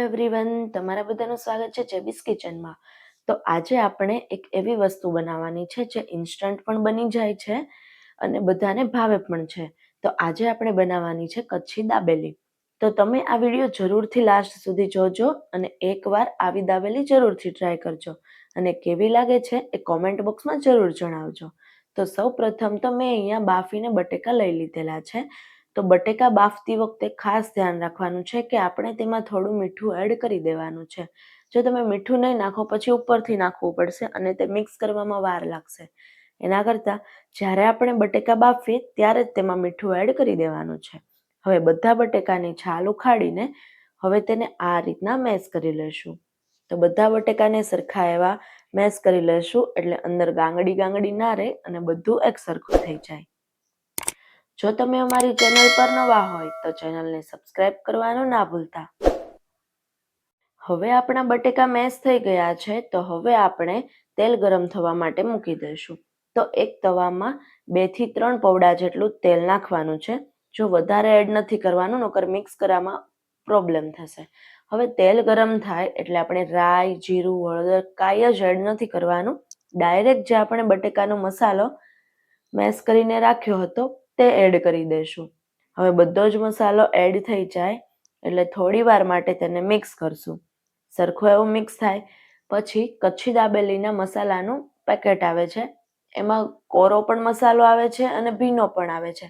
Everyone તમારા બધાનું સ્વાગત છે જેબીસ કિચનમાં. તો આજે આપણે એક એવી વસ્તુ બનાવવાની છે જે ઇન્સ્ટન્ટ પણ બની જાય છે અને બધાને ભાવે પણ છે. તો આજે આપણે બનાવવાની છે કચ્છી દાબેલી. તો તમે આ વીડિયો જરૂરથી લાસ્ટ સુધી જોજો અને એકવાર આવી દાબેલી જરૂરથી ટ્રાય કરજો. અને કેવી લાગે છે એ કોમેન્ટ બોક્સમાં જરૂર જણાવજો. તો સૌ પ્રથમ તો મેં અહીંયા બાફીને બટેકા લઈ લીધેલા છે. તો બટેકા બાફતી વખતે ખાસ ધ્યાન રાખવાનું છે કે આપણે તેમાં થોડું મીઠું એડ કરી દેવાનું છે. જો તમે મીઠું નહીં નાખો, પછી ઉપરથી નાખવું પડશે અને તે મિક્સ કરવામાં વાર લાગશે. એના કરતાં જ્યારે આપણે બટેકા બાફીએ, ત્યારે જ તેમાં મીઠું એડ કરી દેવાનું છે. હવે બધા બટેકાની છાલ ઉખાડીને હવે તેને આ રીતના મેશ કરી લેશું. તો બધા બટેકાને સરખા એવા મેશ કરી લેશું, એટલે અંદર ગાંગડી ગાંગડી ના રહે અને બધું એક સરખું થઈ જાય. જો તમે અમારી ચેનલ પર નવા હોય તો ચેનલને સબસ્ક્રાઇબ કરવાનું ના ભૂલતા. હવે આપણા બટેકા મેશ થઈ ગયા છે, તો હવે આપણે તેલ ગરમ થવા માટે મૂકી દઈશું. તો એક તવામાં બેથી ત્રણ પૌડા જેટલું તેલ નાખવાનું છે. જો વધારે એડ નથી કરવાનું, નકર મિક્સ કરવામાં પ્રોબ્લેમ થશે. હવે તેલ ગરમ થાય એટલે આપણે રાઈ, જીરું, હળદર કાંઈ જ એડ નથી કરવાનું. ડાયરેક્ટ જે આપણે બટેકાનો મસાલો મેશ કરીને રાખ્યો હતો તે એડ કરી દઈશું હવે બધો જ મસાલો એડ થઈ જાય, એટલે થોડી વાર માટે તેને મિક્સ કરશું. સરખો એવું મિક્સ થાય, પછી કચ્છી દાબેલીના મસાલાનું પેકેટ આવે છે. એમાં કોરો પણ મસાલો આવે છે અને ભીનો પણ આવે છે.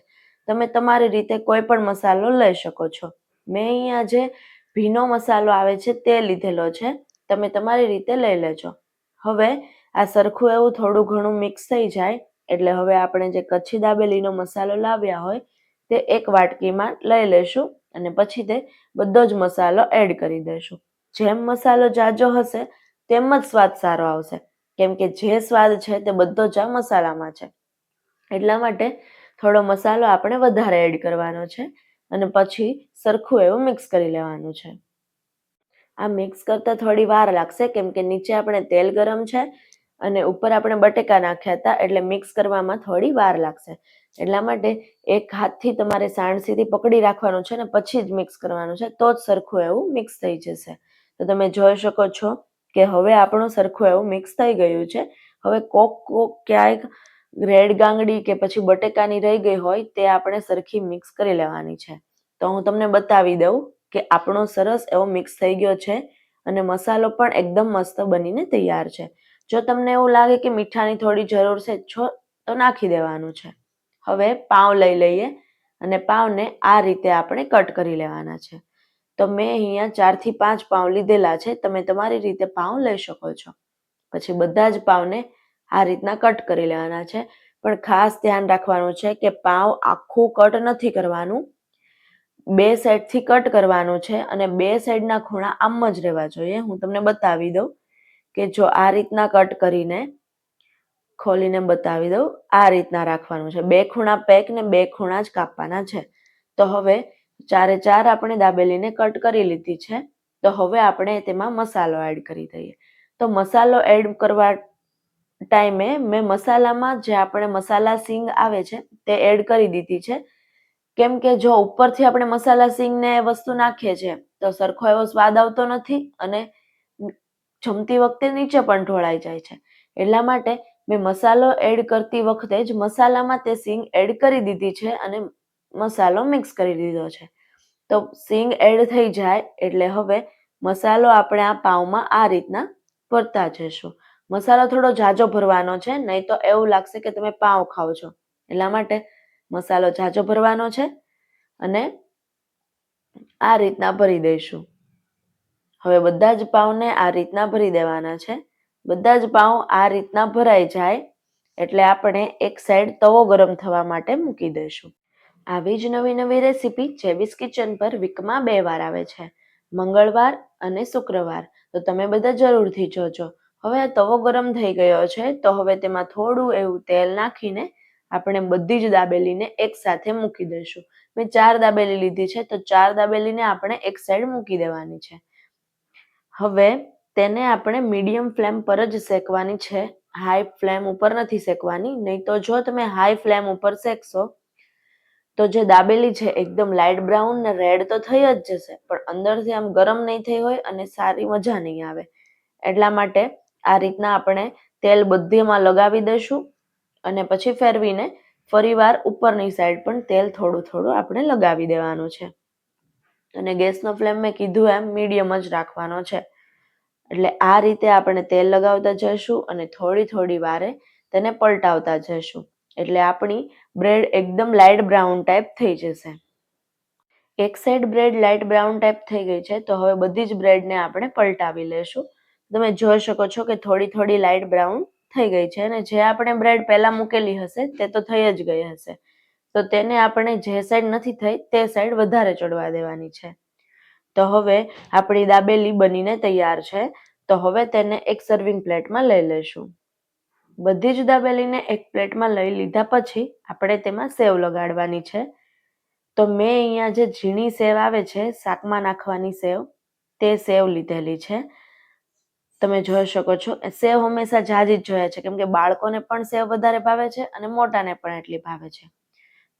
તમે તમારી રીતે કોઈ પણ મસાલો લઈ શકો છો. મેં અહીંયા જે ભીનો મસાલો આવે છે તે લીધેલો છે. તમે તમારી રીતે લઈ લેજો. હવે આ સરખું એવું થોડું ઘણું મિક્સ થઈ જાય એટલે હવે આપણે જે કચ્છી દાબેલીનો મસાલો લાવ્યા હોય, તે એક વાટકીમાં લઈ લેશું અને પછી તે બધો જ મસાલો એડ કરી દઈશું જેમ મસાલો જાજો હશે, તેમ જ સ્વાદ સારો આવશે. કેમ કે જે સ્વાદ છે તે બધો જ આ મસાલામાં છે. એટલા માટે થોડો મસાલો આપણે વધારે એડ કરવાનો છે અને પછી સરખું એવું મિક્સ કરી લેવાનું છે. આ મિક્સ કરતાં થોડી વાર લાગશે, કેમ કે નીચે આપણે તેલ ગરમ છે અને ઉપર આપણે બટેકા નાખ્યા હતા એટલે મિક્સ કરવામાં થોડી વાર લાગશે. એટલા માટે એક હાથથી તમારે સાણસીથી પકડી રાખવાનું છે ને પછી જ મિક્સ કરવાનું છે. તો જ સરખું એવું મિક્સ થઈ જશે. તો તમે જોઈ શકો છો કે હવે આપણું સરખું એવું મિક્સ થઈ ગયું છે. હવે કોક કોક ક્યાંક રેડ ગાંગડી કે પછી બટેકાની રહી ગઈ હોય તે આપણે સરખી મિક્સ કરી લેવાની છે. તો હું તમને બતાવી દઉં કે આપણો સરસ એવો મિક્સ થઈ ગયો છે અને મસાલો પણ એકદમ મસ્ત બનીને તૈયાર છે. જો તમને એવું લાગે કે મીઠાની થોડી જરૂર છે, છો તો નાખી દેવાનું છે. હવે પાઉં લઈ લઈએ અને પાવને આ રીતે આપણે કટ કરી લેવાના છે. તો મેં અહીંયા ચારથી પાંચ પાઉં લીધેલા છે, તમે તમારી રીતે પાઉં લઈ શકો છો. પછી બધા જ પાવને આ રીતના કટ કરી લેવાના છે. પણ ખાસ ધ્યાન રાખવાનું છે કે પાઉં આખું કટ નથી કરવાનું. બે સાઈડથી કટ કરવાનું છે અને બે સાઈડના ખૂણા આમ જ રહેવા જોઈએ. હું તમને બતાવી દઉં. કે જો આ રીતના કટ કરીને ખોલીને બતાવી દઉં, આ રીતના રાખવાનું છે. બે ખૂણા પેક ને બે ખૂણા જ કાપવાના છે. તો હવે ચારે ચાર આપણે દાબેલીને કટ કરી લીધી છે. તો હવે આપણે તેમાં મસાલો એડ કરી દઈએ. તો મસાલો એડ કરવા ટાઈમે મેં મસાલામાં જે આપણે મસાલા સિંગ આવે છે તે એડ કરી દીધી છે. કેમ કે જો ઉપરથી આપણે મસાલા સિંગને વસ્તુ નાખીએ છીએ, તો સરખો એવો સ્વાદ આવતો નથી અને જમતી વખતે નીચે પણ ઢોળાઈ જાય છે. એટલા માટે મેં મસાલો એડ કરતી વખતે જ મસાલામાં તે સિંગ એડ કરી દીધી છે અને મસાલો મિક્સ કરી દીધો છે. તો સિંગ એડ થઈ જાય એટલે હવે મસાલો આપણે આ પાઉમાં આ રીતના ભરતા જઈશું. મસાલો થોડો જાજો ભરવાનો છે, નહીં તો એવું લાગશે કે તમે પાઉં ખાઓ છો. એટલા માટે મસાલો જાજો ભરવાનો છે અને આ રીતના ભરી દઈશું. હવે બધા જ પાઉને આ રીતના ભરી દેવાના છે. બધા જ પાઉં આ રીતના ભરાઈ જાય એટલે આપણે એક સાઈડ તવો ગરમ થવા માટે મૂકી દઈશું. આવી જ નવી નવી રેસીપી જેબીસ કિચન પર વીકમાં બે વાર આવે છે. મંગળવાર અને શુક્રવાર. તો તમે બધા જરૂરથી જોજો. હવે આ તવો ગરમ થઈ ગયો છે, તો હવે તેમાં થોડું એવું તેલ નાખીને આપણે બધી જ દાબેલીને એક સાથે મૂકી દઈશું. મેં ચાર દાબેલી લીધી છે, તો ચાર દાબેલીને આપણે એક સાઈડ મૂકી દેવાની છે. હવે તેને આપણે મીડિયમ ફ્લેમ પર જ શેકવાની છે. હાઈ ફ્લેમ ઉપર નથી શેકવાની. નહીં તો જો તમે હાઈ ફ્લેમ ઉપર શેકશો, તો જે દાબેલી છે એકદમ લાઇટ બ્રાઉન ને રેડ તો થઈ જ જશે, પણ અંદરથી આમ ગરમ નહીં થઈ હોય અને સારી મજા નહીં આવે. એટલા માટે આ રીતના આપણે તેલ બધીમાં લગાવી દઈશું અને પછી ફેરવીને ફરીવાર ઉપરની સાઈડ પણ તેલ થોડું થોડું આપણે લગાવી દેવાનું છે. અને ગેસનો ફ્લેમ મેં કીધું એમ મીડિયમ જ રાખવાનો છે. એટલે આ રીતે આપણે તેલ લગાવતા જઈશું અને થોડી થોડી વારે તેને પલટાવતા જઈશું. એટલે આપણી બ્રેડ એકદમ લાઇટ બ્રાઉન ટાઈપ થઈ જશે. એક side bread light brown type થઈ ગઈ છે, તો હવે બધી જ બ્રેડને આપણે પલટાવી લેશું તમે જોઈ શકો છો કે થોડી થોડી લાઇટ બ્રાઉન થઈ ગઈ છે અને જે આપણે બ્રેડ પહેલાં મૂકેલી હશે તે તો થઈ જ ગઈ હશે. તો તેને આપણે જે સાઈડ નથી થઈ, તે સાઈડ વધારે ચડવા દેવાની છે. તો હવે આપણી દાબેલી બનીને તૈયાર છે. તો હવે તેને એક સર્વિંગ પ્લેટમાં લઈ લઈશું. બધી જ દાબેલીને એક પ્લેટમાં લઈ લીધા પછી આપણે તેમાં સેવ લગાડવાની છે. તો મેં અહીંયા જે ઝીણી સેવ આવે છે, શાકમાં નાખવાની સેવ, તે સેવ લીધેલી છે. તમે જોઈ શકો છો સેવ હંમેશા જાજી જ જોઈએ છે. કેમ કે બાળકોને પણ સેવ વધારે ભાવે છે અને મોટાને પણ એટલી ભાવે છે.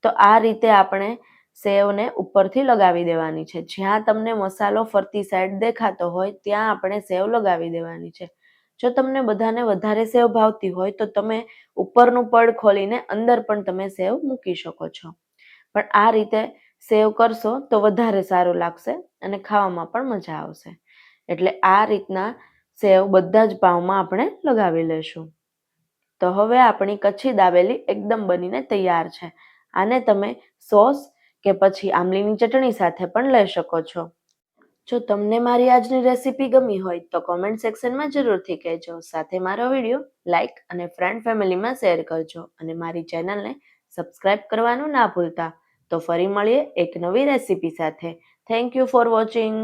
તો આ રીતે આપણે સેવને ઉપરથી લગાવી દેવાની છે. જ્યાં તમને મસાલો ફરતી સાઈડ દેખાતો હોય, ત્યાં આપણે સેવ લગાવી દેવાની છે. જો તમને બધાને વધારે સેવ ભાવતી હોય, તો તમે ઉપરનું પડ ખોલીને અંદર પણ તમે સેવ મૂકી શકો છો. પણ આ રીતે સેવ કરશો તો વધારે સારું લાગશે અને ખાવામાં પણ મજા આવશે. એટલે આ રીતના સેવ બધા જ પાવમાં આપણે લગાવી લઈશું તો હવે આપણી કચ્છી દાબેલી એકદમ બનીને તૈયાર છે. આને તમે સોસ કે પછી આમલીની ચટણી સાથે પણ લઈ શકો છો. જો તમને મારી આજની રેસીપી ગમી હોય તો કોમેન્ટ સેક્શનમાં જરૂરથી કહેજો. સાથે મારો વીડિયો લાઇક અને ફ્રેન્ડ ફેમિલીમાં શેર કરજો અને મારી ચેનલને સબસ્ક્રાઇબ કરવાનું ના ભૂલતા. તો ફરી મળીએ એક નવી રેસીપી સાથે. Thank you for watching